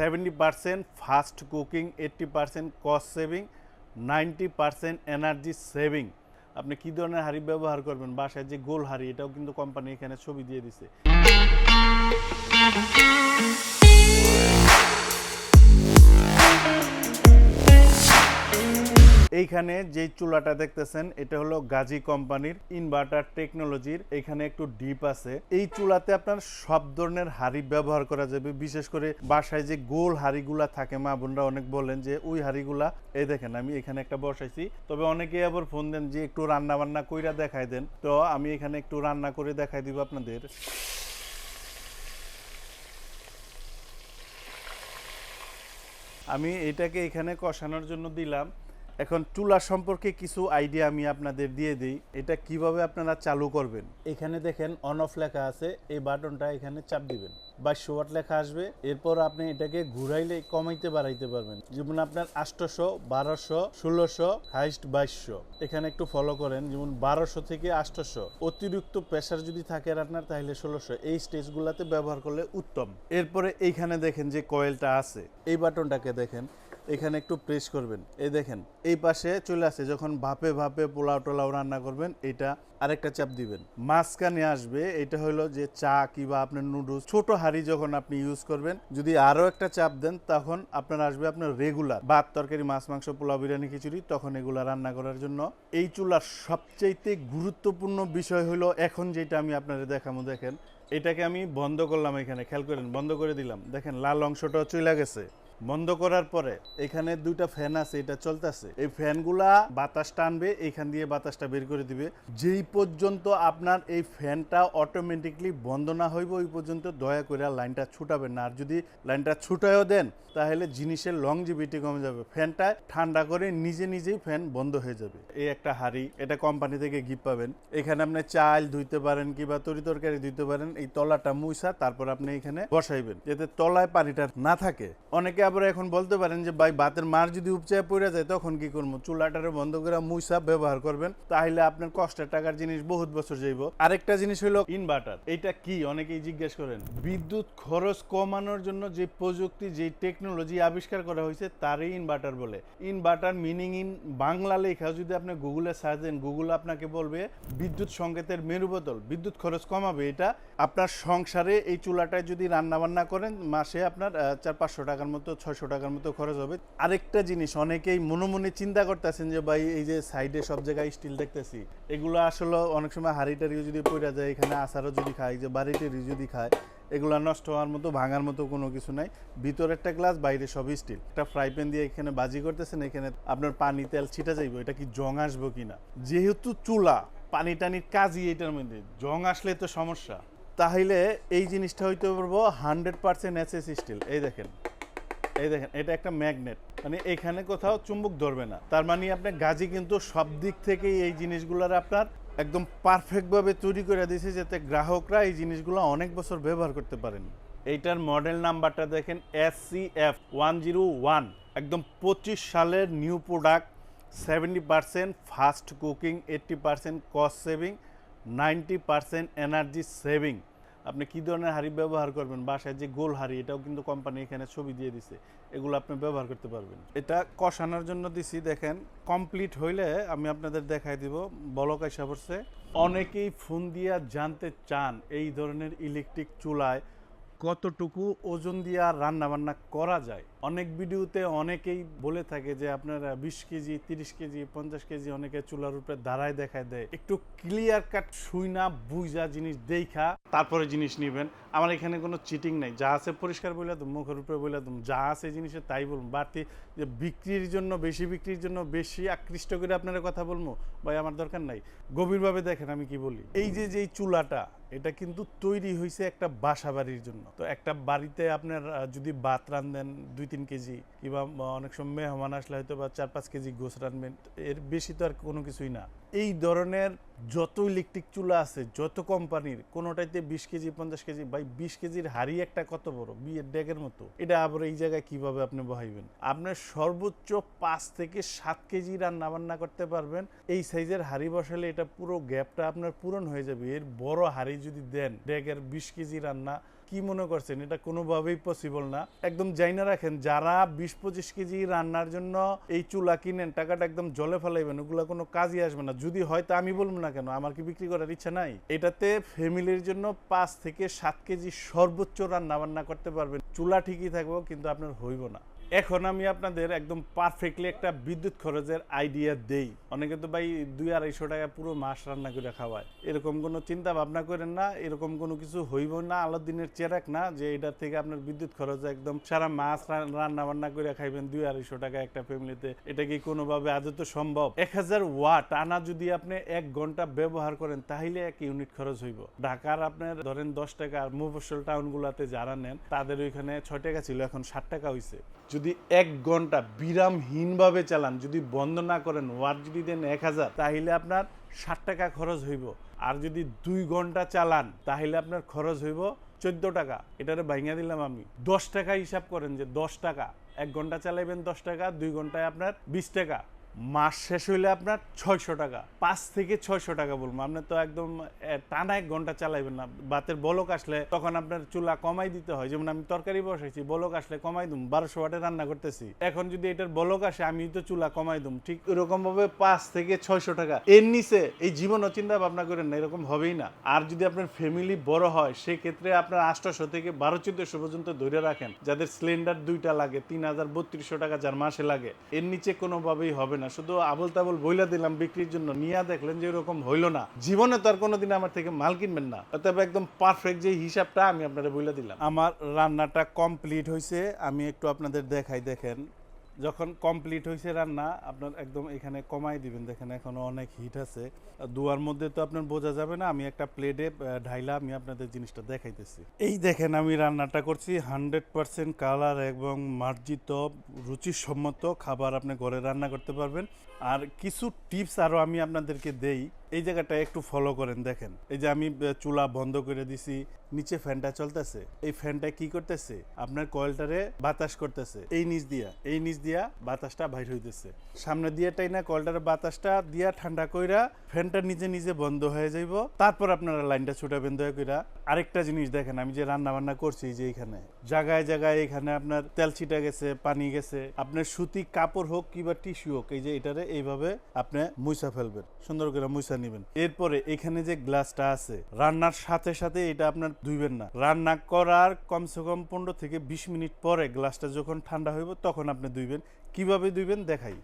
Seventy percent fast cooking eighty percent cost saving ninety percent energy saving আপনি কী ধরনের হাড়ি ব্যবহার করবেন? বাসায় যে গোল হাড়ি, এটাও কিন্তু কোম্পানি এখানে ছবি দিয়ে দিছে। এইখানে যে চুলাটা দেখতেছেন, এটা হলো গাজী কোম্পানির ইনভার্টার টেকনোলজির এখানে একটু ডিপ আছে। এই চুলাতে আপনার সব ধরনের হাড়ি ব্যবহার করা যাবে। বিশেষ করে বাসায় যে গোল হাড়িগুলা থাকে, মা বোনরা অনেক বলেন যে, ওই হাড়িগুলা, এই দেখেন, আমি এখানে একটা বসাইছি। তবে অনেকে আবার ফোন দেন যে, একটু রান্না বান্না কইরা দেখাই দেন। তো আমি এখানে একটু রান্না করে দেখাই দিব আপনাদের। আমি এটাকে এখানে কষানোর জন্য দিলাম। এখন চুলা সম্পর্কে কিছু আইডিয়া আমি আপনাদের দিয়ে দিই। এটা কীভাবে আপনারা চালু করবেন? এখানে দেখেন অন অফ লেখা আছে, এই বাটনটা এখানে চাপ দিবেন। বাইশশো ওয়াট লেখা আসবে, এরপর আপনি এটাকে ঘুরাইলে কমাইতে বাড়াইতে পারবেন। যেমন আপনার আটশোশো বারোশো, ষোলোশো হাইস্ট বাইশশো। এখানে একটু ফলো করেন, যেমন বারোশো থেকে আটশোশো অতিরিক্ত প্রেশার যদি থাকে আপনার, তাহলে ষোলোশো। এই স্টেজগুলোতে ব্যবহার করলে উত্তম। এরপরে এইখানে দেখেন যে কয়েলটা আছে। এই বাটনটাকে দেখেন এখানে একটু প্রেস করবেন। এই দেখেন, এই পাশে চলে আসে, যখন ভাপে ভাপে পোলাও টোলাও রান্না করবেন, এটা আরেকটা চাপ দিবেন। মাঝখানে আসবে, এটা হলো যে চা কিংবা আপনার নুডলস ছোট হাঁড়ি যখন আপনি ইউজ করবেন, যদি আরও একটা চাপ দেন, তখন আপনার আসবে আপনার রেগুলার ভাত, তরকারি, মাছ, মাংস, পোলাও, বিরিয়ানি, খিচুড়ি, তখন এগুলা রান্না করার জন্য। এই চুলার সবচাইতে গুরুত্বপূর্ণ বিষয় হলো, এখন যেটা আমি আপনাদের দেখাবো, দেখেন, এটাকে আমি বন্ধ করলাম এখানে, খেয়াল করেন, বন্ধ করে দিলাম। দেখেন, লাল অংশটা চলে গেছে। বন্ধ করার পরে এখানে দুইটা ফ্যান আছে, এটা চলতেছে। এই ফ্যানগুলা বাতাস টানবে, এখান দিয়ে বাতাসটা বের করে দিবে। যেই পর্যন্ত আপনার এই ফ্যানটা অটোমেটিকলি বন্ধ না হইব, ওই পর্যন্ত দয়া করে লাইনটা ছুটাবেন না। আর যদি লাইনটা ছুটায়ও দেন, তাহলে জিনিসের লংজিভিটি কমে যাবে। ফ্যানটা ঠান্ডা করে নিজে নিজেই ফ্যান বন্ধ হয়ে যাবে। এই একটা হাড়ি, এটা কোম্পানি থেকে গিফট পাবেন। এখানে আপনি চাল ধুইতে পারেন কিংবা তরি তরকারি ধুইতে পারেন। এই তলাটা মুইসা, তারপর আপনি এখানে বসাইবেন। যাতে তলায় পানিটা না থাকে। অনেকে আবার এখন বলতে পারেন যে ভাই ভাতের মার যদি উপচায় পড়ে যায়, তখন কি করব? চুলাটারে বন্ধ করে মুইসা ব্যবহার করবেন তাহলে আপনার কষ্টের টাকার জিনিস বহুত বছর যাইব। আরেকটা জিনিস হলো ইনভার্টার এটা কি? অনেকেই জিজ্ঞেস করেন। বিদ্যুৎ খরচ কমানোর জন্য যে প্রযুক্তি, যে টেকনোলজি আবিষ্কার করা হয়েছে, তারই ইনভার্টার বলে। ইনভার্টার মিনিং ইন বাংলা লেখা, যদি আপনি গুগলে সার্চ দেন গুগল আপনাকে বলবে, বিদ্যুৎ সংকেতের মেরু বদল, বিদ্যুৎ খরচ কমাবে। এটা আপনার সংসারে এই চুলাটায় যদি রান্না বান্না করেন, মাসে আপনার চার পাঁচশো টাকার মতো ছয়শো টাকার মতো খরচ হবে। আরেকটা জিনিস, অনেকেই মনে মনে চিন্তা করতেছেন যে, ভাই, এই যে সাইডে সব জায়গায় স্টিল দেখতেছি, এগুলো আসলে অনেক সময় হাড়ি যদি পড়ে যায়, এখানে আচারও যদি খায় যে বাড়ি টাড়ি যদি খায়, এগুলো নষ্ট হওয়ার মতো, ভাঙার মতো কোনো কিছু নাই। ভিতরে একটা গ্লাস বাইরে সব স্টিল একটা ফ্রাই প্যান দিয়ে এখানে বাজি করতেছেন, এখানে আপনার পানি তেল ছিটা যাইব, এটা কি জং আসব কিনা যেহেতু চুলা, পানি টানির কাজই এটার মধ্যে, জং আসলে তো সমস্যা। তাহলে এই জিনিসটা হইতে পারব হান্ড্রেড পার্সেন্ট এসএস স্টিল এই দেখেন এই দেখেন, এটা একটা ম্যাগনেট মানে এখানে কোথাও চুম্বক ধরবে না। তার মানে আপনার গাজী কিন্তু সব দিক থেকেই এই জিনিসগুলোর আপনার একদম পারফেক্টভাবে তৈরি করে দিয়েছে যাতে গ্রাহকরা এই জিনিসগুলো অনেক বছর ব্যবহার করতে পারেন। এইটার মডেল নাম্বারটা দেখেন S C F one zero one একদম পঁচিশ সালের new product seventy percent fast cooking eighty percent cost saving ninety percent energy saving আপনি কি ধরনের হাড়ি ব্যবহার করবেন? বাসায় যে গোল হাড়ি, এটাও কিন্তু কোম্পানি এখানে ছবি দিয়ে দিছে। এগুলো আপনি ব্যবহার করতে পারবেন। এটা কষানোর জন্য দিছি, দেখেন। কমপ্লিট হইলে আমি আপনাদের দেখাই দিব। বলক আইসা পড়ছে। অনেকেই ফোন দিয়া জানতে চান এই ধরনের ইলেকট্রিক চুলায় কতটুকু ওজন দিয়ে রান্না বান্না করা যায়। অনেক ভিডিওতে অনেকেই বলে থাকে যে আপনারা বিশ কেজি, তিরিশ কেজি, পঞ্চাশ কেজি অনেকে চুলার উপরে দাঁড়ায় দেখায় দেয়। একটু ক্লিয়ার কাট শুই না বুঝা জিনিস দেখা, তারপরে জিনিস নেবেন। আমার এখানে কোনো চিটিং নাই। যা আছে পরিষ্কার বলে তুমি মুখের উপরে বলে তুমি যা আছে জিনিসে তাই বলুন বাড়তি যে বিক্রির জন্য, বেশি বিক্রির জন্য বেশি আকৃষ্ট করে আপনারা কথা বলব, ভাই, আমার দরকার নাই। গভীরভাবে দেখেন আমি কি বলি। এই যে যে চুলাটা, এটা কিন্তু তৈরি হয়েছে একটা বাসা বাড়ির জন্য। তো একটা বাড়িতে আপনার যদি ভাত রান্ধেন দুই তিন কেজি কিংবা অনেক সময় মেহমান আসলে হয়তো বা চার পাঁচ কেজি গোস রান্ধবেন এর বেশি তো আর কোনো কিছুই না। এই ধরনের যত ইলেকট্রিক চুলা আছে, যত কোম্পানির, কোনোটাইতে বিশ কেজি, পঞ্চাশ কেজি, ভাই বিশ কেজির হাড়ি একটা কত বড়? বিয়ের ড্যাগের মতো। এটা আবার এই জায়গায় কীভাবে আপনি বহাইবেন? আপনার সর্বোচ্চ পাঁচ থেকে সাত কেজি রান্না বান্না করতে পারবেন। এই সাইজের হাড়ি বসালে এটা পুরো গ্যাপটা আপনার পূরণ হয়ে যাবে। এর বড় হাড়ি যদি দেন ড্যাগের বিশ কেজি রান্না কি মনে করছেন? এটা কোনোভাবেই পসিবল না। একদম জাইনা রাখেন, যারা বিশ পঁচিশ কেজি রান্নার জন্য এই চুলা কিনেন, টাকাটা একদম জলে ফেলাইবেন, ওগুলো কোনো কাজই আসবে না। যদি হয় তা আমি বলব না কেন? আমার কি বিক্রি করার ইচ্ছা নাই? এটাতে ফ্যামিলির জন্য পাঁচ থেকে সাত কেজি সর্বোচ্চ রান্না বান্না করতে পারবেন। চুলা ঠিকই থাকব, কিন্তু আপনার হইব না। এখন আমি আপনাদের একদম পারফেক্টলি একটা বিদ্যুৎ খরচের আইডিয়া দেই। অনেকে তো ভাই দুই আড়াইশো টাকা পুরো মাস রান্না করে খাওয়ায়। এরকম কোনো চিন্তা ভাবনা করেন না, এরকম কোনো কিছু হইব না, আলাদিনের চেরাক না যে এটার থেকে আপনার বিদ্যুৎ খরচ একদম সারা মাস রান্না বান্না করে খাইবেন দুই আড়াইশো টাকা একটা ফ্যামিলিতে এটা কি কোনোভাবে আদৌ তো সম্ভব? এক হাজার ওয়াট আনা যদি আপনি এক ঘণ্টা ব্যবহার করেন, তাহলে এক ইউনিট খরচ হইব। ঢাকার আপনার ধরেন দশ টাকা আর মুফসল টাউনগুলোতে যারা নেন, তাদের ওইখানে ছয় টাকা ছিল, এখন ষাট টাকা হইছে। যদি এক ঘণ্টা বিরামহীনভাবে চালান, যদি বন্ধ না করেন ওয়াট যদি দেন এক হাজার, তাহলে আপনার ষাট টাকা খরচ হইব। আর যদি দুই ঘণ্টা চালান, তাহলে আপনার খরচ হইব চোদ্দ টাকা। এটারে ভাঙিয়ে দিলাম আমি। দশ টাকা হিসাব করেন যে দশ টাকা। এক ঘণ্টা চালাইবেন দশ টাকা, দুই ঘন্টায় আপনার বিশ টাকা। মাস শেষ হইলে আপনার ছয়শো টাকা। পাঁচ থেকে ছয়শো টাকা বলব। আপনি তো একদম টানা এক ঘণ্টা চালাইবেন না। বাতের বলক আসলে তখন আপনার চুলা কমাই দিতে হয়। যেমন আমি তরকারি বসাইছি, বলক আসলে কমাই দুম। বারোশো ওয়াটে রান্না করতেছি। এখন যদি এটার বলক আসে আমি তো চুলা কমাই দুম। ঠিক এরকম ভাবে পাঁচ থেকে ছয়শো টাকা। এর নিচে এই জীবন অচিন্তা ভাবনা করেন না, এরকম হবেই না। আর যদি আপনার ফ্যামিলি বড় হয়, সেক্ষেত্রে আপনার আটশোশো থেকে বারো চোদ্দশো পর্যন্ত ধরে রাখেন। যাদের সিলিন্ডার দুইটা লাগে, তিন হাজার বত্রিশশো টাকা যার মাসে লাগে। এর নিচে কোনোভাবেই হবে না, শুধু আবল তাবল বইলা দিলাম বিক্রির জন্য। নিয়ে দেখলেন যে এরকম হইল না। জীবনে তো আর কোনোদিন আমার থেকে মাল কিনবেন না। তবে একদম পারফেক্ট যে হিসাবটা আমি আপনাদের বইলা দিলাম। আমার রান্নাটা কমপ্লিট হয়েছে আমি একটু আপনাদের দেখাই, দেখেন। যখন কমপ্লিট হয়েছে রান্না, আপনার একদম এখানে কমাই দিবেন। দেখেন এখনও অনেক হিট আছে। দুয়ার মধ্যে তো আপনার বোঝা যাবে না, আমি একটা প্লেটে ঢাইলা আমি আপনাদের জিনিসটা দেখাইতেছি। এই দেখেন আমি রান্নাটা করছি হান্ড্রেড পার্সেন্ট কালার এবং মার্জিত, রুচিসম্মত খাবার আপনি ঘরে রান্না করতে পারবেন। আর কিছু টিপস আরও আমি আপনাদেরকে দেই। এই জায়গাটা একটু ফলো করেন, দেখেন। এই যে আমি চুলা বন্ধ করে দিছি, নিচে ফ্যানটা চলতেছে। এই ফ্যানটা কি করতেছে? আপনার কয়েলটারে বাতাস করতেছে। এই নিচ দিয়া, এই নিচ দিয়া বাতাসটা বাইর হইতেছে। সামনে দিয়ে টাই না কয়েলটারে বাতাসটা দিয়া ঠান্ডা কইরা ফ্যানটা নিজে নিজে বন্ধ হয়ে যাইব। তারপর আপনারা লাইনটা ছুটাবেন দয়া কইরা আরেকটা জিনিস দেখেন, আমি যে রান্না বান্না করছি যে এখানে। জায়গায় জায়গায় এখানে আপনার তেল ছিটা গেছে, পানি গেছে। আপনার সুতি কাপড় হোক কিংবা টিস্যু হোক, এই যে এটারে এইভাবে আপনি মুইসা ফেলবেন। সুন্দর করে মুইসা নিবেন। এরপরে এখানে যে গ্লাসটা আছে, রান্নার সাথে সাথে এটা আপনার ধুইবেন না। রান্না করার কমসে কম পনেরো থেকে বিশ মিনিট পরে গ্লাসটা যখন ঠান্ডা হইব, তখন আপনি ধুইবেন। কীভাবে ধুইবেন দেখাই।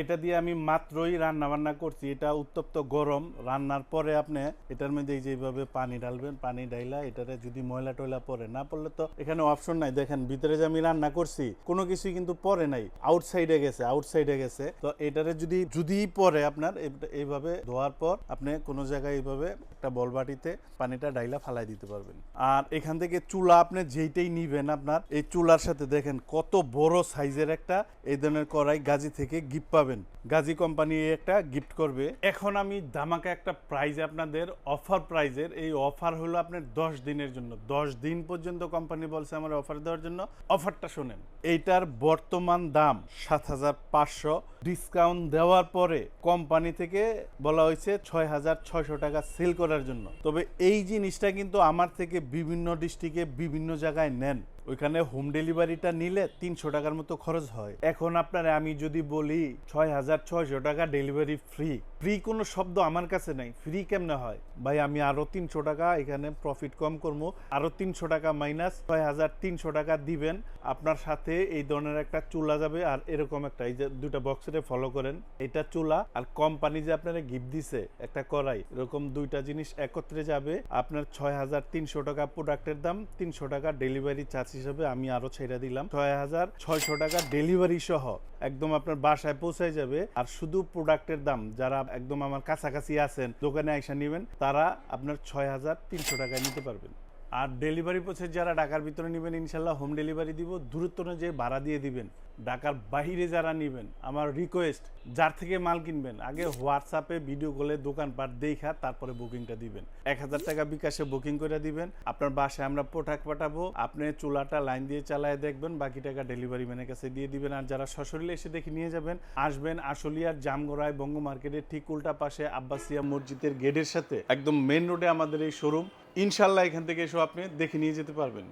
এটা দিয়ে আমি মাত্রই রান্না বান্না করছি। এটা উত্তপ্ত গরম। রান্নার পরে আপনি এটার মধ্যে এই যে এইভাবে পানি ঢালবেন, পানি ঢাইলা এটারে যদি ময়লা টয়লা পরে না পড়লে তো এখানে অপশন নাই। দেখেন, ভিতরে যে আমি রান্না করছি, কোনো কিছুই কিন্তু পরে নাই। আউটসাইডে গেছে আউটসাইডে গেছে। তো এটারে যদি যদি পরে আপনার এইভাবে ধোয়ার পর আপনি কোনো জায়গায় এইভাবে একটা বলবাটিতে পানিটা ডাইলা ফালাই দিতে পারবেন। আর এখান থেকে চুলা আপনি যেইটাই নিবেন আপনার, এই চুলার সাথে দেখেন কত বড় সাইজের একটা এই ধরনের কড়াই গাজী থেকে গিফট পাবেন। গাজী কোম্পানি একটা গিফট করবে। এখন আমি দামাকা একটা প্রাইজ আপনাদের অফার প্রাইজের এই অফার হলো আপনার দশ দিনের জন্য। দশ দিন পর্যন্ত কোম্পানি বলছে আমার অফার দেওয়ার জন্য। অফারটা শোনেন। এইটার বর্তমান দাম সাত হাজার পাঁচশো। ডিসকাউন্ট দেওয়ার পরে কোম্পানি থেকে বলা হয়েছে ছয় হাজার ছয়শো টাকা সেল করার জন্য। তবে এই জিনিসটা কিন্তু আমার থেকে বিভিন্ন ডিস্ট্রিক্টে বিভিন্ন জায়গায় নেন। ওইখানে হোম ডেলিভারিটা নিলে তিনশো টাকার মতো খরচ হয়। এখন আপনার আমি যদি বলি ছয় হাজার ছয়শো টাকা ডেলিভারি ফ্রি ফ্রি কোনো শব্দ আমার কাছে নাই। ফ্রি কেমনে হয়? ভাই, আমি আরও তিনশো টাকা এখানে প্রফিট কম করব। আরও তিনশো টাকা মাইনাস ছয় হাজার তিনশো টাকা দিবেন। আপনার সাথে এই ধরনের একটা চুলা যাবে আর এরকম একটা, এই যে দুটা বক্সে ফলো করেন। এটা চুলা আর কোম্পানি যে আপনারা গিফট দিছে, একটা করাই এরকম দুইটা জিনিস একত্রে যাবে। আপনার ছয় হাজার তিনশো টাকা প্রোডাক্টের দাম, তিনশো টাকা ডেলিভারি চার্জ হিসেবে আমি আরও ছেড়ে দিলাম। ছয় হাজার ছয়শো টাকা ডেলিভারি সহ একদম আপনার বাসায় পৌঁছায় যাবে। আর শুধু প্রোডাক্টের দাম, যারা একদম আমার কাছাকাছি আছেন, দোকানে আইসা নেবেন, তারা আপনার ছয় হাজার তিনশো টাকায় নিতে পারবেন। আর ডেলিভারি প্রসেস যারা ঢাকার ভিতরে নেবেন, ইনশাল্লাহ হোম ডেলিভারি দিব, দূরত্ব অনুযায়ী ভাড়া দিয়ে দিবেন। ঢাকার বাইরে যারা নেবেন, আমার রিকোয়েস্ট যার থেকে মাল কিনবেন, আগে হোয়াটসঅ্যাপে ভিডিও কলে দোকানপাট দেখা, তারপরে বুকিংটা দিবেন। এক হাজার টাকা বিকাশে বুকিং করে দিবেন, আপনার বাসায় আমরা প্রোডাক্ট পাঠাবো, আপনি চুলাটা লাইন দিয়ে চালায় দেখবেন, বাকি টাকা ডেলিভারি ম্যানের কাছে দিয়ে দিবেন, আর যারা সশরীরে এসে দেখে নিয়ে যাবেন, আসবেন আশুলিয়ার জামগড়ায় বঙ্গ মার্কেটের ঠিক উল্টা পাশে আব্বাসিয়া মসজিদের গেটের সাথে, একদম মেন রোডে আমাদের এই শোরুম ইনশাল্লাহ এখান থেকে এসব আপনি দেখে নিয়ে যেতে পারবেন।